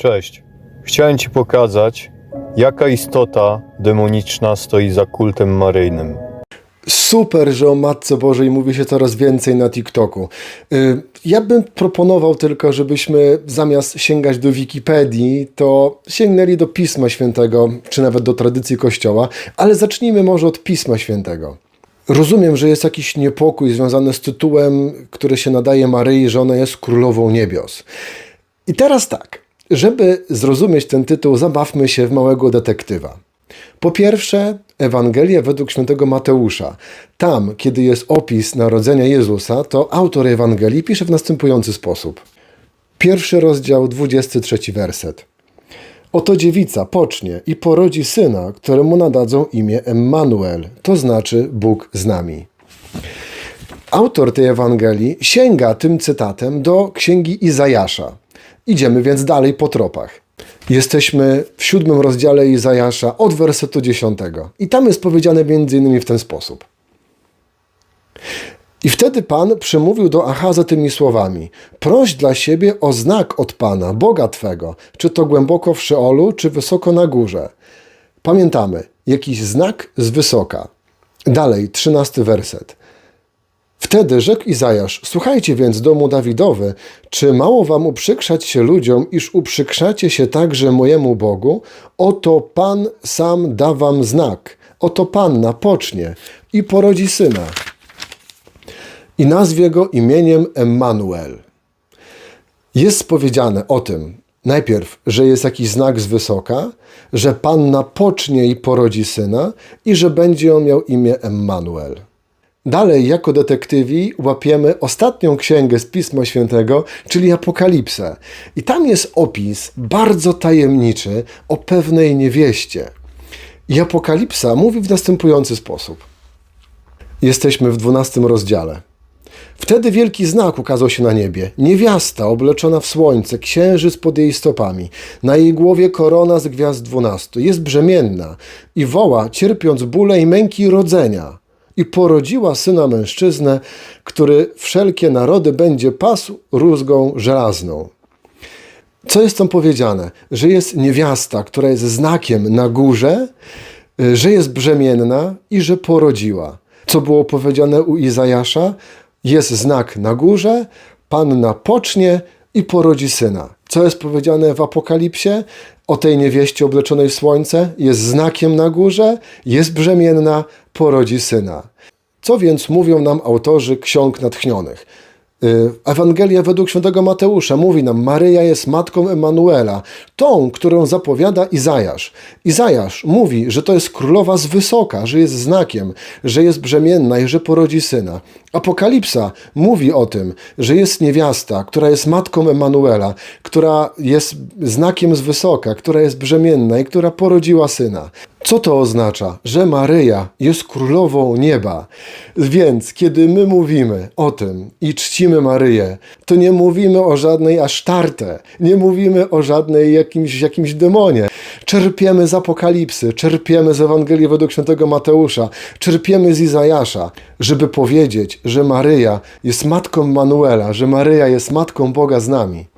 Cześć. Chciałem Ci pokazać, jaka istota demoniczna stoi za kultem maryjnym. Super, że o Matce Bożej mówi się coraz więcej na TikToku. Y, Ja bym proponował tylko, żebyśmy zamiast sięgać do Wikipedii, to sięgnęli do Pisma Świętego, czy nawet do tradycji Kościoła, ale zacznijmy może od Pisma Świętego. Rozumiem, że jest jakiś niepokój związany z tytułem, który się nadaje Maryi, że ona jest królową niebios. I teraz tak, żeby zrozumieć ten tytuł, zabawmy się w małego detektywa. Po pierwsze, Ewangelia według świętego Mateusza. Tam, kiedy jest opis narodzenia Jezusa, to autor Ewangelii pisze w następujący sposób. Pierwszy rozdział, 23 werset. Oto dziewica pocznie i porodzi syna, któremu nadadzą imię Emmanuel, to znaczy Bóg z nami. Autor tej Ewangelii sięga tym cytatem do księgi Izajasza. Idziemy więc dalej po tropach. Jesteśmy w siódmym rozdziale Izajasza od wersetu dziesiątego. I tam jest powiedziane innymi w ten sposób. I wtedy Pan przemówił do Achaza tymi słowami: Proś dla siebie o znak od Pana, Boga Twego, czy to głęboko w Szeolu, czy wysoko na górze. Pamiętamy, jakiś znak z wysoka. Dalej, trzynasty werset. Wtedy rzekł Izajasz: Słuchajcie więc, domu Dawidowy, czy mało wam uprzykrzać się ludziom, iż uprzykrzacie się także mojemu Bogu? Oto Pan sam da wam znak. Oto Panna pocznie i porodzi syna. I nazwie go imieniem Emmanuel. Jest powiedziane o tym, najpierw, że jest jakiś znak z wysoka, że Panna pocznie i porodzi syna i że będzie on miał imię Emmanuel. Dalej, jako detektywi, łapiemy ostatnią księgę z Pisma Świętego, czyli Apokalipsę. I tam jest opis bardzo tajemniczy o pewnej niewieście. I Apokalipsa mówi w następujący sposób. Jesteśmy w dwunastym rozdziale. Wtedy wielki znak ukazał się na niebie. Niewiasta obleczona w słońce, księżyc pod jej stopami. Na jej głowie korona z gwiazd dwunastu. Jest brzemienna i woła, cierpiąc bóle i męki rodzenia. I porodziła syna mężczyznę, który wszelkie narody będzie pasł rózgą żelazną. Co jest tam powiedziane? Że jest niewiasta, która jest znakiem na górze, y, że jest brzemienna i że porodziła. Co było powiedziane u Izajasza? Jest znak na górze, panna pocznie i porodzi syna. Co jest powiedziane w Apokalipsie? O tej niewieście obleczonej w słońce jest znakiem na górze, jest brzemienna, porodzi syna. Co więc mówią nam autorzy ksiąg natchnionych? Y, Ewangelia według świętego Mateusza mówi nam, Maryja jest matką Emanuela, tą, którą zapowiada Izajasz. Izajasz mówi, że to jest królowa z wysoka, że jest znakiem, że jest brzemienna i że porodzi syna. Apokalipsa mówi o tym, że jest niewiasta, która jest matką Emanuela, która jest znakiem z wysoka, która jest brzemienna i która porodziła syna. Co to oznacza? Że Maryja jest królową nieba. Więc kiedy my mówimy o tym i czcimy Maryję, to nie mówimy o żadnej asztarte, nie mówimy o żadnej jakimś, jakimś demonie. Czerpiemy z Apokalipsy, czerpiemy z Ewangelii według świętego Mateusza, czerpiemy z Izajasza, żeby powiedzieć, że Maryja jest matką Manuela, że Maryja jest matką Boga z nami.